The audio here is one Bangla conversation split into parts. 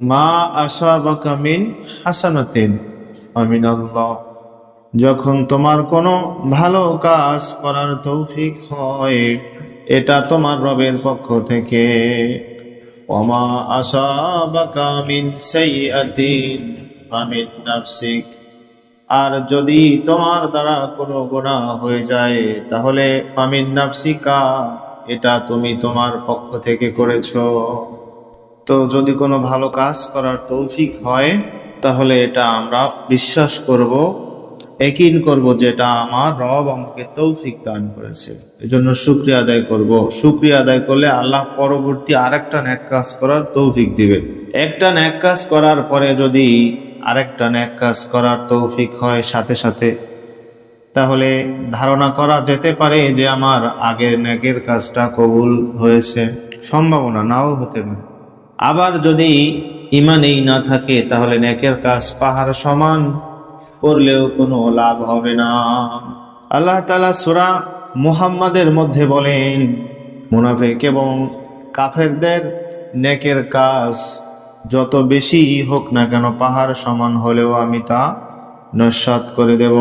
মা আসাবাকা মিন হাসানাতিন আমিন আল্লাহ যখন তোমার কোনো ভালো কাজ করার তৌফিক হয়, এটা তোমার রবের পক্ষ থেকে। ওমা আসাবাকা মিন সাইয়্যাতিন ফামিন নাফসিক। আর যদি তোমার দ্বারা কোনো গুনাহ হয়ে যায়, তাহলে ফামিন নাফসিকা, এটা তুমি তোমার পক্ষ থেকে করেছ। তো যদি কোনো ভালো কাজ করার তৌফিক হয়, তাহলে এটা আমরা বিশ্বাস করব একিন করব যেটা আমার রব আমাকে তৌফিক দান করেছে। এজন্য শুক্রিয়া আদায় করব। শুক্রিয়া আদায় করলে আল্লাহ পরবর্তী আরেকটা ন্যাক কাজ করার তৌফিক দিবে একটা ন্যাক কাজ করার পরে যদি আরেকটা ন্যাক কাজ করার তৌফিক হয় সাথে সাথে, তাহলে ধারণা করা যেতে পারে যে আমার আগের ন্যাকের কাজটা কবুল হয়েছে। সম্ভাবনা নাও হতে পারে। আবার যদি ইমানেই না থাকে, তাহলে নেকের কাজ পাহাড় সমান, করলেও কোনো লাভ হবে না। আল্লাহ তালা সুরা মুহাম্মাদের মধ্যে বলেন, মুনাফেক এবং কাফেরদের নেকের কাজ যত বেশি হোক না কেন পাহাড় সমান হলেও আমি তা নস্বাত করে দেব,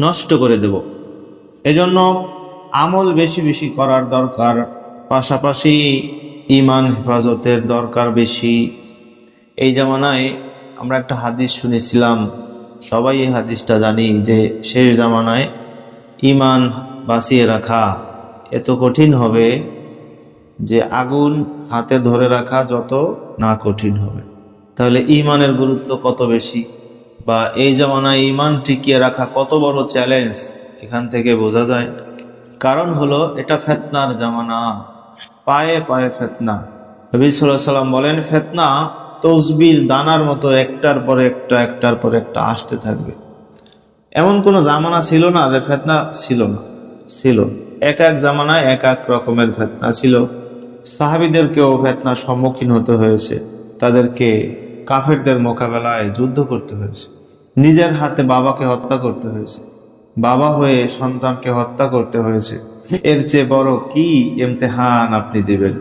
নষ্ট করে দেব। এজন্য আমল বেশি বেশি করার দরকার। পাশাপাশি ইমান হেফাজতের দরকার বেশি। এই জামানায় আমরা একটা হাদিস শুনেছিলাম, সবাই এই হাদিসটা জানি যে শেষ জামানায় ইমান বাঁচিয়ে রাখা এত কঠিন হবে যে আগুন হাতে ধরে রাখা যত না কঠিন হবে। তাহলে ইমানের গুরুত্ব কত বেশি? বা এই জামানায় ইমান টিকিয়ে রাখা কত বড় চ্যালেঞ্জ এখান থেকে বোঝা যায়। কারণ হলো এটা ফেতনার জামানা। পায়ে পায়ে ফেতনা। নবী বলেন, ফেতনা তসবির দানার মতো একটার পর একটা, একটার পর একটা আসতে থাকবে। এমন কোনো জামানা ছিল না যে ফেতনা ছিল না, ছিল। এক এক জামানায় এক এক রকমের ফেতনা ছিল। সাহাবিদেরকেও ফেতনার সম্মুখীন হতে হয়েছে। তাদেরকে কাফেরদের মোকাবেলায় যুদ্ধ করতে হয়েছে। নিজের হাতে বাবাকে হত্যা করতে হয়েছে। বাবা হয়ে সন্তানকে হত্যা করতে হয়েছে। এর চেয়ে বড় কি ইমতেহান আপনি দিবেন?